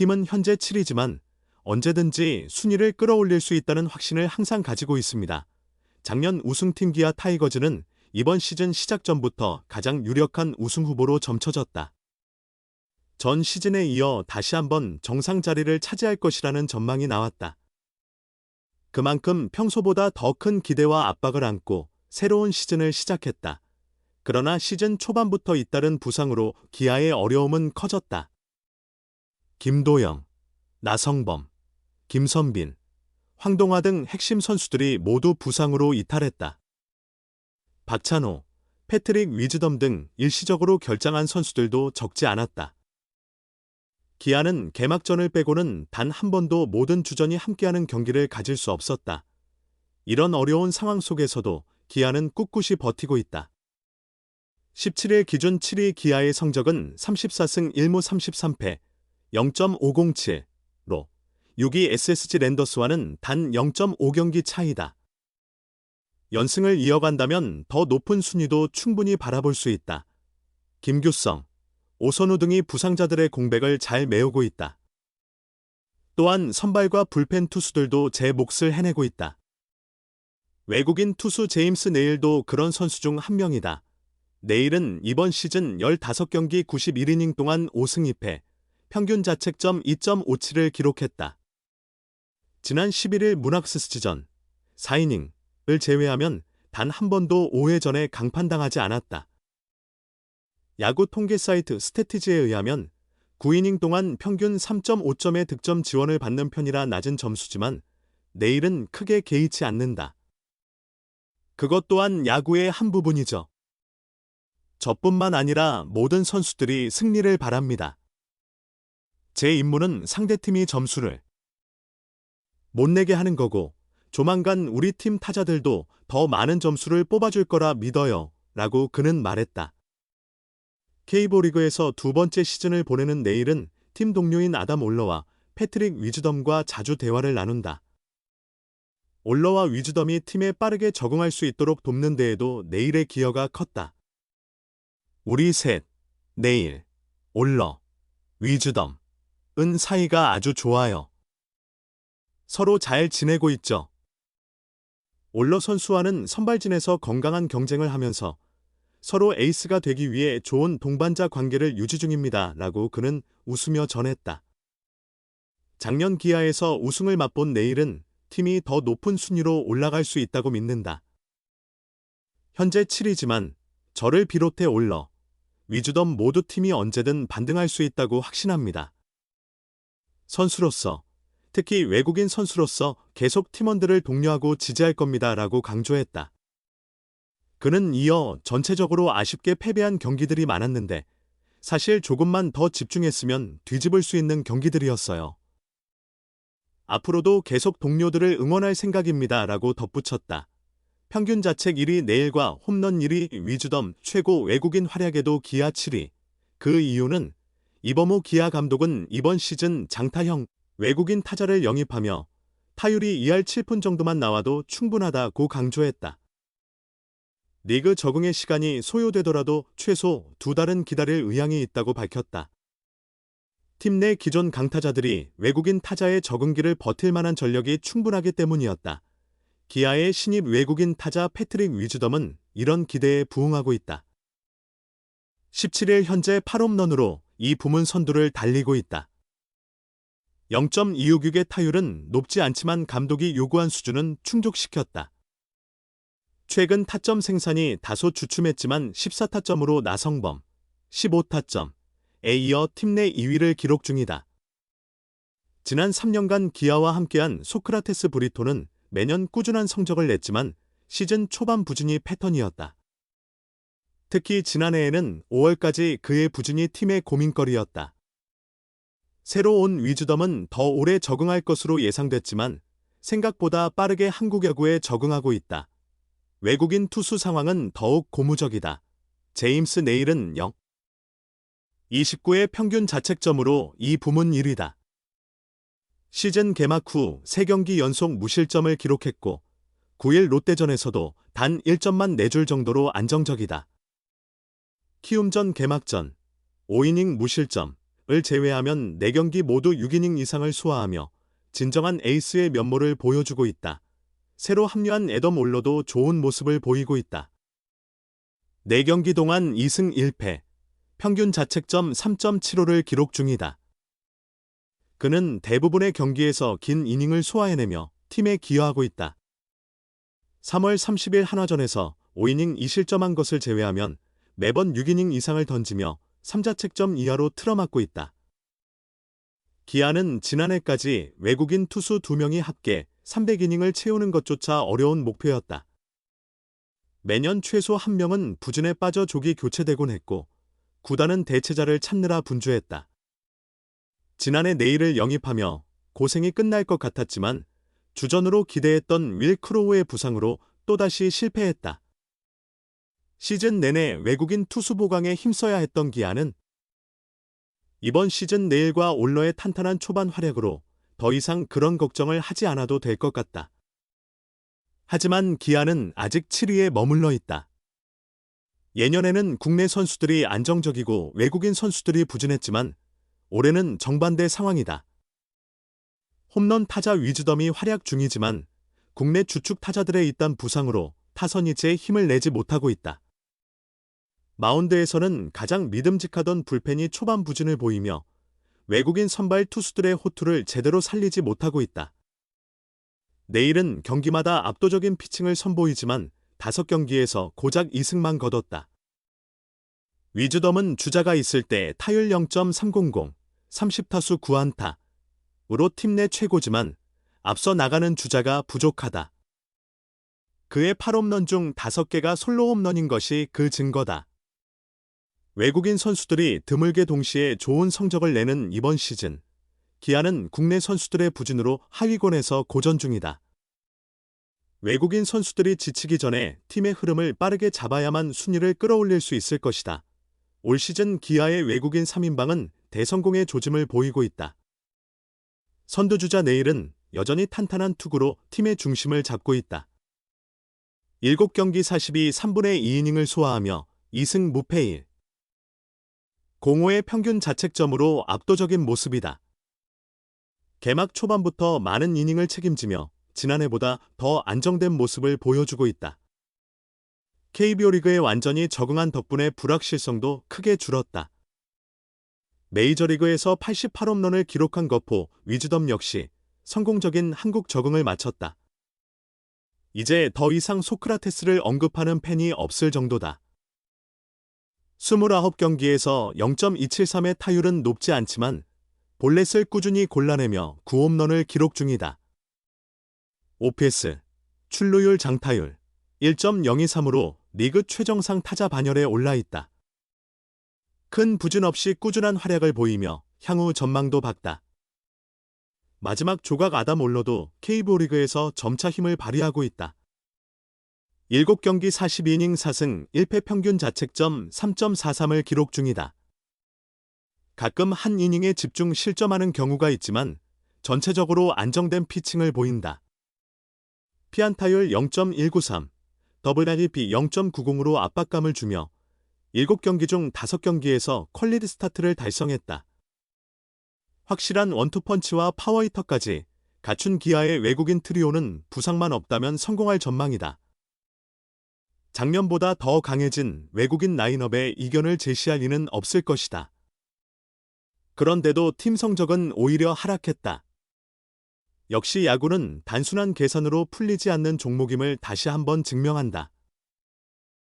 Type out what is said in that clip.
팀은 현재 7위지만 언제든지 순위를 끌어올릴 수 있다는 확신을 항상 가지고 있습니다. 작년 우승팀 기아 타이거즈는 이번 시즌 시작 전부터 가장 유력한 우승 후보로 점쳐졌다. 전 시즌에 이어 다시 한번 정상 자리를 차지할 것이라는 전망이 나왔다. 그만큼 평소보다 더 큰 기대와 압박을 안고 새로운 시즌을 시작했다. 그러나 시즌 초반부터 잇따른 부상으로 기아의 어려움은 커졌다. 김도영, 나성범, 김선빈, 황동화 등 핵심 선수들이 모두 부상으로 이탈했다. 박찬호, 패트릭 위즈덤 등 일시적으로 결장한 선수들도 적지 않았다. 기아는 개막전을 빼고는 단 한 번도 모든 주전이 함께하는 경기를 가질 수 없었다. 이런 어려운 상황 속에서도 기아는 꿋꿋이 버티고 있다. 17일 기준 7위 기아의 성적은 34승 1무 33패 0.507로 6위 SSG 랜더스와는 단 0.5경기 차이다. 연승을 이어간다면 더 높은 순위도 충분히 바라볼 수 있다. 김규성, 오선우 등이 부상자들의 공백을 잘 메우고 있다. 또한 선발과 불펜 투수들도 제 몫을 해내고 있다. 외국인 투수 제임스 네일도 그런 선수 중 한 명이다. 네일은 이번 시즌 15경기 91이닝 동안 5승 2패, 평균 자책점 2.57을 기록했다. 지난 11일 문학스스지전 4이닝을 제외하면 단 한 번도 5회전에 강판당하지 않았다. 야구 통계 사이트 스태티즈에 의하면 9이닝 동안 평균 3.5점의 득점 지원을 받는 편이라 낮은 점수지만 내일은 크게 개의치 않는다. 그것 또한 야구의 한 부분이죠. 저뿐만 아니라 모든 선수들이 승리를 바랍니다. 제 임무는 상대팀이 점수를 못 내게 하는 거고 조만간 우리 팀 타자들도 더 많은 점수를 뽑아줄 거라 믿어요. 라고 그는 말했다. K보 리그에서 두 번째 시즌을 보내는 내일은 팀 동료인 아담 올러와 패트릭 위즈덤과 자주 대화를 나눈다. 올러와 위즈덤이 팀에 빠르게 적응할 수 있도록 돕는 데에도 내일의 기여가 컸다. 우리 셋, 내일, 올러, 위즈덤, 은 사이가 아주 좋아요. 서로 잘 지내고 있죠. 올러 선수와는 선발진에서 건강한 경쟁을 하면서 서로 에이스가 되기 위해 좋은 동반자 관계를 유지 중입니다. 라고 그는 웃으며 전했다. 작년 기아에서 우승을 맛본 내일은 팀이 더 높은 순위로 올라갈 수 있다고 믿는다. 현재 7위지만 저를 비롯해 올러 위주덤 모두 팀이 언제든 반등할 수 있다고 확신합니다. 선수로서 특히 외국인 선수로서 계속 팀원들을 독려하고 지지할 겁니다. 라고 강조했다. 그는 이어 전체적으로 아쉽게 패배한 경기들이 많았는데 사실 조금만 더 집중했으면 뒤집을 수 있는 경기들이었어요. 앞으로도 계속 동료들을 응원할 생각입니다. 라고 덧붙였다. 평균 자책 1위 내일과 홈런 1위 위주덤 최고 외국인 활약에도 기아 7위. 그 이유는 이범호 기아 감독은 이번 시즌 장타형 외국인 타자를 영입하며 타율이 2할 7푼 정도만 나와도 충분하다고 강조했다. 리그 적응의 시간이 소요되더라도 최소 두 달은 기다릴 의향이 있다고 밝혔다. 팀 내 기존 강타자들이 외국인 타자의 적응기를 버틸 만한 전력이 충분하기 때문이었다. 기아의 신입 외국인 타자 패트릭 위즈덤은 이런 기대에 부응하고 있다. 17일 현재 8홈런으로 이 부문 선두를 달리고 있다. 0.266의 타율은 높지 않지만 감독이 요구한 수준은 충족시켰다. 최근 타점 생산이 다소 주춤했지만 14타점으로 나성범, 15타점 에 이어 팀 내 2위를 기록 중이다. 지난 3년간 기아와 함께한 소크라테스 브리토는 매년 꾸준한 성적을 냈지만 시즌 초반 부진이 패턴이었다. 특히 지난해에는 5월까지 그의 부진이 팀의 고민거리였다. 새로 온 위즈덤은 더 오래 적응할 것으로 예상됐지만 생각보다 빠르게 한국 야구에 적응하고 있다. 외국인 투수 상황은 더욱 고무적이다. 제임스 네일은 0. 29의 평균 자책점으로 이 부문 1위다. 시즌 개막 후 3경기 연속 무실점을 기록했고 9일 롯데전에서도 단 1점만 내줄 정도로 안정적이다. 키움전 개막전 5이닝 무실점은 제외하면 4경기 모두 6이닝 이상을 소화하며 진정한 에이스의 면모를 보여주고 있다. 새로 합류한 애덤 올러도 좋은 모습을 보이고 있다. 4경기 동안 2승 1패, 평균 자책점 3.75를 기록 중이다. 그는 대부분의 경기에서 긴 이닝을 소화해내며 팀에 기여하고 있다. 3월 30일 한화전에서 5이닝 2실점한 것을 제외하면 매번 6이닝 이상을 던지며 3자책점 이하로 틀어막고 있다. 기아는 지난해까지 외국인 투수 2명이 합계 300이닝을 채우는 것조차 어려운 목표였다. 매년 최소 1명은 부진에 빠져 조기 교체되곤 했고 구단은 대체자를 찾느라 분주했다. 지난해 내일을 영입하며 고생이 끝날 것 같았지만 주전으로 기대했던 윌 크로우의 부상으로 또다시 실패했다. 시즌 내내 외국인 투수 보강에 힘써야 했던 기아는 이번 시즌 내일과 올러의 탄탄한 초반 활약으로 더 이상 그런 걱정을 하지 않아도 될 것 같다. 하지만 기아는 아직 7위에 머물러 있다. 예년에는 국내 선수들이 안정적이고 외국인 선수들이 부진했지만 올해는 정반대 상황이다. 홈런 타자 위즈덤이 활약 중이지만 국내 주축 타자들의 잇단 부상으로 타선이 제 힘을 내지 못하고 있다. 마운드에서는 가장 믿음직하던 불펜이 초반 부진을 보이며 외국인 선발 투수들의 호투를 제대로 살리지 못하고 있다. 내일은 경기마다 압도적인 피칭을 선보이지만 5경기에서 고작 2승만 거뒀다. 위즈덤은 주자가 있을 때 타율 0.300, 30타수 9안타, 으로 팀 내 최고지만 앞서 나가는 주자가 부족하다. 그의 8홈런 중 5개가 솔로 홈런인 것이 그 증거다. 외국인 선수들이 드물게 동시에 좋은 성적을 내는 이번 시즌, 기아는 국내 선수들의 부진으로 하위권에서 고전 중이다. 외국인 선수들이 지치기 전에 팀의 흐름을 빠르게 잡아야만 순위를 끌어올릴 수 있을 것이다. 올 시즌 기아의 외국인 3인방은 대성공의 조짐을 보이고 있다. 선두주자 내일은 여전히 탄탄한 투구로 팀의 중심을 잡고 있다. 7경기 42 3분의 2이닝을 소화하며 2승 무패 1. 공호의 평균 자책점으로 압도적인 모습이다. 개막 초반부터 많은 이닝을 책임지며 지난해보다 더 안정된 모습을 보여주고 있다. KBO 리그에 완전히 적응한 덕분에 불확실성도 크게 줄었다. 메이저리그에서 88홈런을 기록한 거포 위즈덤 역시 성공적인 한국 적응을 마쳤다. 이제 더 이상 소크라테스를 언급하는 팬이 없을 정도다. 29경기에서 0.273의 타율은 높지 않지만 볼넷을 꾸준히 골라내며 9홈런을 기록 중이다. OPS, 출루율 장타율 1.023으로 리그 최정상 타자 반열에 올라 있다. 큰 부진 없이 꾸준한 활약을 보이며 향후 전망도 밝다. 마지막 조각 아담 올러도 KBO 리그에서 점차 힘을 발휘하고 있다. 7경기 42이닝 4승 1패 평균 자책점 3.43을 기록 중이다. 가끔 한 이닝에 집중 실점하는 경우가 있지만 전체적으로 안정된 피칭을 보인다. 피안타율 0.193, WRP 0.90으로 압박감을 주며 7경기 중 5경기에서 퀄리티 스타트를 달성했다. 확실한 원투펀치와 파워히터까지 갖춘 기아의 외국인 트리오는 부상만 없다면 성공할 전망이다. 작년보다 더 강해진 외국인 라인업에 이견을 제시할 리는 없을 것이다. 그런데도 팀 성적은 오히려 하락했다. 역시 야구는 단순한 계산으로 풀리지 않는 종목임을 다시 한번 증명한다.